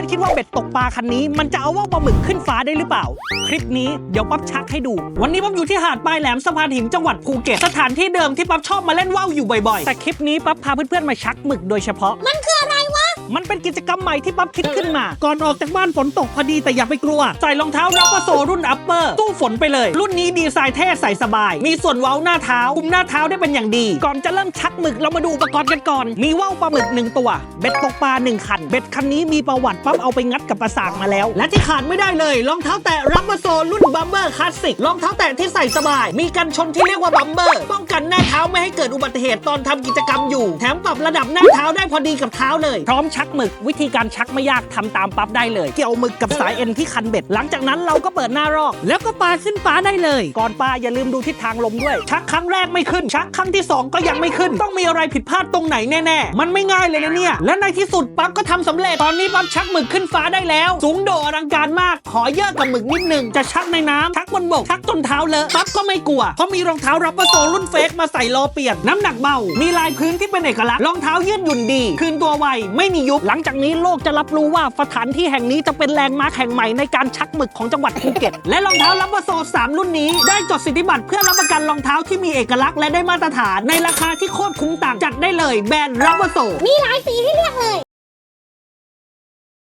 อนๆคิดว่าเบ็ดตกปลาคันนี้ มันจะเอาว่าวปลาหมึกขึ้นฟ้าได้หรือเปล่า คลิปนี้เดี๋ยวปั๊บชักให้ดู วันนี้ปั๊บอยู่ที่หาดปลายแหลมสะพานหินจังหวัดภูเก็ตสถานที่เดิมที่ปั๊บชอบมาเล่นว่าวอยู่บ่อยๆ แต่คลิปนี้ปั๊บพาเพื่อนๆมาชักหมึกโดยเฉพาะ มันคืออะไรวะ มันเป็นกิจกรรมใหม่ที่ปั๊บคิดขึ้นมา ก่อนออกจากบ้านฝนตกพอดีแต่อย่าไปกลัว ใส่รองเท้ารับโซรุ่นอัปเปอร์ตู้ฝนไปเลย รุ่นนี้ดีไซน์เท่ใส่สบาย มีส่วนเว้าหน้าเท้าคุมหน้าเท้าได้เป็นอย่างดี ก่อนจะเริ่มชักหมึกเรามาดูอุปกรณ์กันก่อน มีว่าวปลาหมึกหนึ่งตัว เบ็ดตกปลาหนึ่งคัน เบ็ดคันนี้มีประวัติปั๊บเอาไปงัดกับประสากมาแล้ว และที่ขาดไม่ได้เลยรองเท้าแตะรับมาโซรุ่นบัมเบอร์คลาสสิกรองเท้าแตะที่ใส่สบาย มีกันชนที่เรียกว่าบัมเบอร์ป้องกันหน้าเท้าไม่ให้เกิดอุบัติเหตุตอนทำกิจกรรมอยู่ แถมปรับระดับหน้าเท้าได้พอดีกับเท้าเลย พร้อมชกหมึก วิธีการชักไม่ยากทำตามปั๊บได้เลย เกี่ยวหมึกกับสายเอ็นที่คันเบ็ด หลังจากนั้นเราก็เปิดหน้ารอก แล้วก็ปาขึ้นฟ้าได้เลย ก่อนปาอย่าลืมดูทิศทางลมด้วย ชักครั้งแรกไม่ขึ้น ชักครั้งที่สองก็ยังไม่ขึ้น ต้องมีอะไรผิดพลาดตรงไหนแน่ๆ มันไม่ง่ายเลยนะเนี่ย และในที่สุดปั๊บก็ทำสำเร็จ ตอนนี้ปั๊บชักหมึกขึ้นฟ้าได้แล้ว สูงโดดอลังการมาก ขอเยอะกับหมึกนิดหนึ่งจะชักในน้ำชักบนบก ชักจนเท้าเลอะปั๊บก็ไม่กลัว เพราะมีรองเท้ารับประโซรุ่นเฟกมาใส่รอเปลี่ยนน้ำหนักเบา มีลายพื้นที่เป็นเอกลักษณ์ รองเท้ายืดหยุ่นดี คืนตัวไว ไม่มียุบ หลังจากนี้โลกจะรับรู้ว่าสถานที่แห่งนี้จะเป็นแลนด์มาร์คแห่งใหม่ในการชักหมึกของจังหวัดภูเก็ต และรองเท้าลับประโซสามรุ่นนี้ได้จดสิทธิบัตรเพื่อรับประกันรองเท้าที่มีเอกลักษณ์และได้มาตรฐาน ในราคาที่โคตรคุ้มต่างจัดได้เลยแบรนด์ลับประโซ มีหลายสีให้เลือกเลย